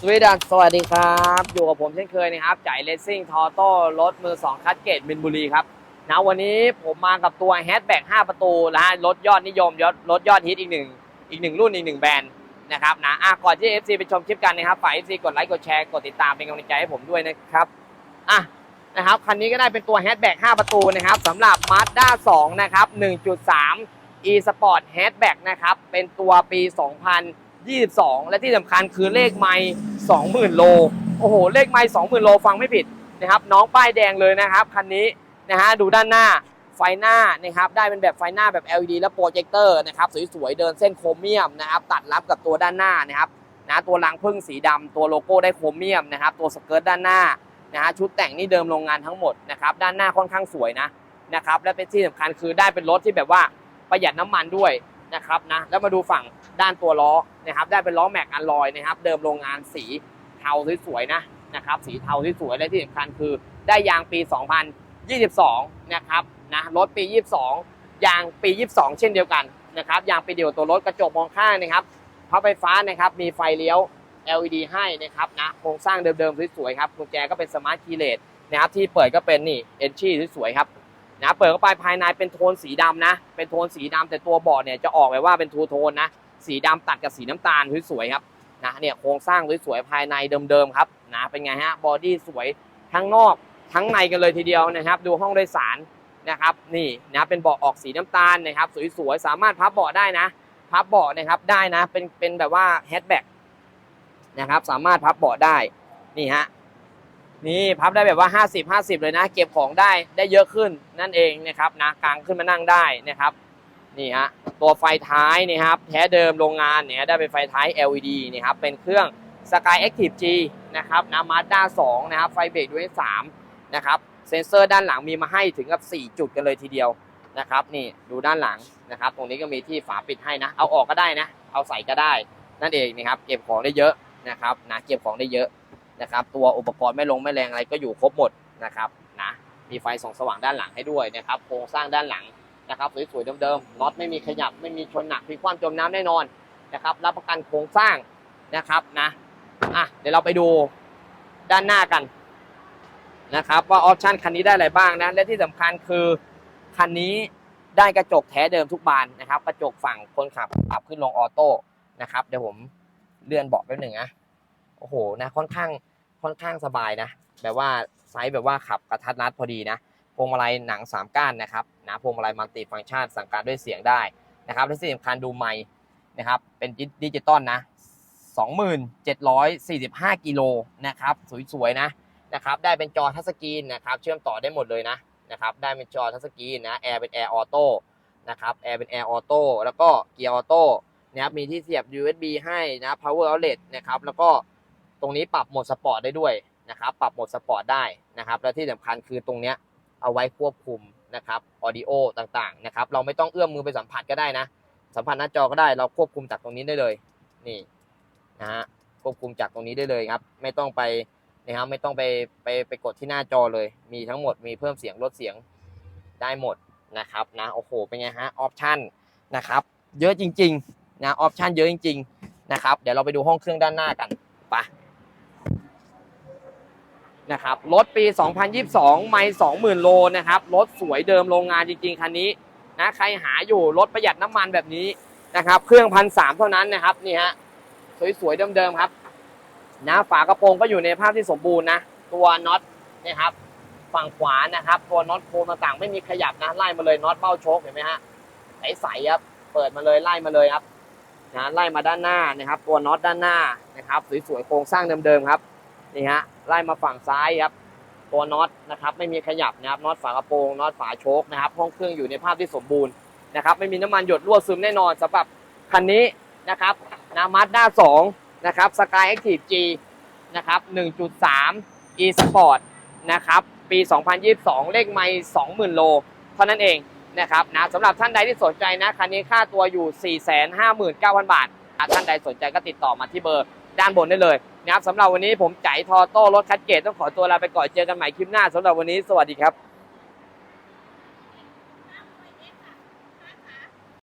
สวีดัสสวัสดีครับ อยู่กับผมเช่นเคยนะครับจ่ายเลสซิ่งทอโต้รถมือ2คัดเกตมินบุรีครับนะวันนี้ผมมากับตัวแฮชแบ็ก5ประตูนะฮะรถยอดนิยมยอดรถยอดฮิตอีกหนึ่งอีกหนึ่งรุ่นอีกหนึ่งแบรนด์นะครับนะอะก่อนที่ FC ไปชมคลิปกันนะครับฝาก FC กดไลค์กดแชร์กดติดตามเป็นกำลังใจให้ผมด้วยนะครับอะนะครับคันนี้ก็ได้เป็นตัวแฮชแบ็ก5ประตูนะครับสำหรับ Mazda 2นะครับ1.3 e Sport Hatchback นะครับเป็นตัวปี 22 และที่สำคัญคือเลขไมล์20,000 โล โอ้โห เลขไมล์20,000 โลฟังไม่ผิดนะครับ น้องป้ายแดงเลยนะครับคันนี้นะฮะดูด้านหน้าไฟหน้านะครับได้เป็นแบบไฟหน้าแบบ LED และโปรเจคเตอร์นะครับสวยๆเดินเส้นโครเมียมนะครับตัดรับกับตัวด้านหน้านะครับนะตัวรางพึ่งสีดำตัวโลโก้ได้โครเมียมนะครับตัวสเกิร์ตด้านหน้านะฮะชุดแต่งนี่เดิมโรงงานทั้งหมดนะครับด้านหน้าค่อนข้างสวยนะนะครับและเป็นที่สำคัญคือได้เป็นรถที่แบบว่าประหยัดน้ำมันด้วย นะครับนะแล้วมาดูฝั่งด้านตัวล้อนะครับ ได้เป็นล้อแม็กอัลลอยนะครับ เดิมโรงงานสีเทาสวยๆนะนะครับ สีเทาสวยๆและที่สำคัญคือได้ยางปี 2022 นะครับนะรถปี 22 ยางปี 22 เช่นเดียวกันนะครับยางปีเดียวตัวรถกระจกมองข้างนะครับพับไฟฟ้านะครับมีไฟเลี้ยว LED ให้นะครับนะโครงสร้างเดิมๆสวยๆครับกุญแจก็เป็นสมาร์ทคีย์เลสนะครับที่เปิดก็เป็นนี่เอนชี่สวยๆครับ นะเปิดเข้าไปภายในเป็นโทนสีดำนะ เป็นโทนสีดำแต่ตัวเบาะเนี่ยจะออกไปว่าเป็นทูโทนนะ สีดำตัดกับสีน้ำตาลสวยๆครับนะเนี่ยโครงสร้างสวยๆภายในเดิมๆครับนะเป็นไงฮะบอดี้สวยทั้งนอกทั้งในกันเลยทีเดียวนะครับ ดูห้องโดยสารนะครับนี่นะเป็นเบาะออกสีน้ำตาลนะครับ สวยๆสามารถพับเบาะได้นะพับเบาะนะครับได้นะเป็นเป็นแบบว่าแฮชแบ็กนะครับสามารถพับเบาะได้นี่ฮะ นี่พับได้แบบว่า 50 50 เลยนะ เก็บของได้ได้เยอะขึ้นนั่นเองนะครับนะกลางขึ้นมานั่งได้นะครับนี่ฮะตัวไฟท้ายนี่ครับแท้เดิมโรงงานเนี่ยได้เป็นไฟท้าย LED นี่ครับเป็นเครื่อง Sky Active G นะครับนะ Mazda 2นะครับไฟเบรกด้วย3นะครับเซ็นเซอร์ด้านหลังมีมาให้ถึงกับ 4 จุดกันเลยทีเดียวนะครับนี่ดูด้านหลังนะครับ ตรงนี้ก็มีที่ฝาปิดให้นะ เอาออกก็ได้นะ เอาใส่ก็ได้นั่นเองนะครับเก็บของได้เยอะนะครับนะเก็บของได้เยอะ นะครับ ตัวอุปกรณ์ไม่ลงไม่แรงอะไรก็อยู่ครบหมดนะครับนะมีไฟส่องสว่างด้านหลังให้ด้วยนะครับโครงสร้างด้านหลังนะครับสวยๆเดิมๆน็อตไม่มีขยับไม่มีชนหนักพลิกคว่ำจมน้ำแน่นอนนะครับรับประกันโครงสร้างนะครับนะอะเดี๋ยวเราไปดูด้านหน้ากันนะครับว่าออปชันคันนี้ได้อะไรบ้างนะและที่สำคัญคือคันนี้ได้กระจกแท้เดิมทุกบานนะครับ กระจกฝั่งคนขับปรับขึ้นลงออโต้นะครับเดี๋ยวผมเลื่อนเบาะแป๊บหนึ่งนะ โอ้โหนะค่อนข้างค่อนข้างสบายนะ แบบว่าไซส์แบบว่าขับกระทัดรัดพอดีนะพวงมาลัยหนัง 3 ก้านนะครับนะพวงมาลัยมัลติฟังก์ชันสั่งการด้วยเสียงได้นะครับและที่สำคัญดูไมค์นะครับเป็นดิจิตอลนะ 2745 กิโลนะครับสวยๆนะนะครับได้เป็นจอทัชสกรีนนะครับเชื่อมต่อได้หมดเลยนะนะครับได้เป็นจอทัชสกรีนนะแอร์เป็นแอร์ออโต้นะครับแอร์เป็นแอร์ออโต้แล้วก็เกียร์ออโต้นะครับมีที่เสียบ USB ให้นะ power outlet นะครับแล้วก็ ตรงนี้ปรับโหมดสปอร์ตได้ด้วยนะครับ ปรับโหมดสปอร์ตได้นะครับ และที่สำคัญคือตรงเนี้ยเอาไว้ควบคุมนะครับออดิโอต่างๆนะครับ เราไม่ต้องเอื้อมมือไปสัมผัสก็ได้นะ สัมผัสหน้าจอก็ได้ เราควบคุมจากตรงนี้ได้เลย นี่นะฮะ ควบคุมจากตรงนี้ได้เลยครับ ไม่ต้องไปนะครับ ไม่ต้องไปไปไปกดที่หน้าจอเลย มีทั้งหมด มีเพิ่มเสียงลดเสียงได้หมดนะครับนะ โอ้โห เป็นไงฮะ ออปชั่นนะครับ เยอะจริงๆนะ ออปชั่นเยอะจริงๆนะครับ เดี๋ยวเราไปดูห้องเครื่องด้านหน้ากัน ไป นะครับรถปี 2022 ไม่ 20,000 โลนะครับรถสวยเดิมโรงงานจริงๆ คันนี้นะใครหาอยู่รถประหยัดน้ำมันแบบนี้นะครับ เครื่องพันสามเท่านั้นนะครับนี่ฮะสวยๆเดิมๆครับนะฝากระโปรงก็อยู่ในภาพที่สมบูรณ์นะตัวน็อตนี่ครับฝั่งขวานะครับ ตัวน็อตโคมต่างๆ ไม่มีขยับนะไล่มาเลยน็อตเบ้าโชคเห็นไหมฮะใสๆครับเปิดมาเลยไล่มาเลยครับนะไล่มาด้านหน้านะครับ ตัวน็อตด้านหน้านะครับ สวยๆโครงสร้างเดิมๆครับ นี่ฮะไล่มาฝั่งซ้ายครับตัวน็อตนะครับไม่มีขยับนะครับน็อตฝากระโปรงน็อตฝาโชคนะครับห้องเครื่องอยู่ในภาพที่สมบูรณ์นะครับไม่มีน้ำมันหยดรั่วซึมแน่นอนสำหรับคันนี้นะครับนะมาด้า2นะครับสกายแอคทีฟ G นะครับ1.3 e sport นะครับปี 2022 เลขไม่20,000 โล เท่านั้นเองนะครับนะสำหรับท่านใดที่สนใจนะคันนี้ค่าตัวอยู่ 459,000 บาทอะท่านใดสนใจก็ติดต่อมาที่เบอร์ ด้านบนได้เลยนะครับสำหรับวันนี้ผมใจทอโต้รถคัดเกตต้องขอตัวลาไปก่อนเจอกันใหม่คลิปหน้าสำหรับวันนี้สวัสดีครับ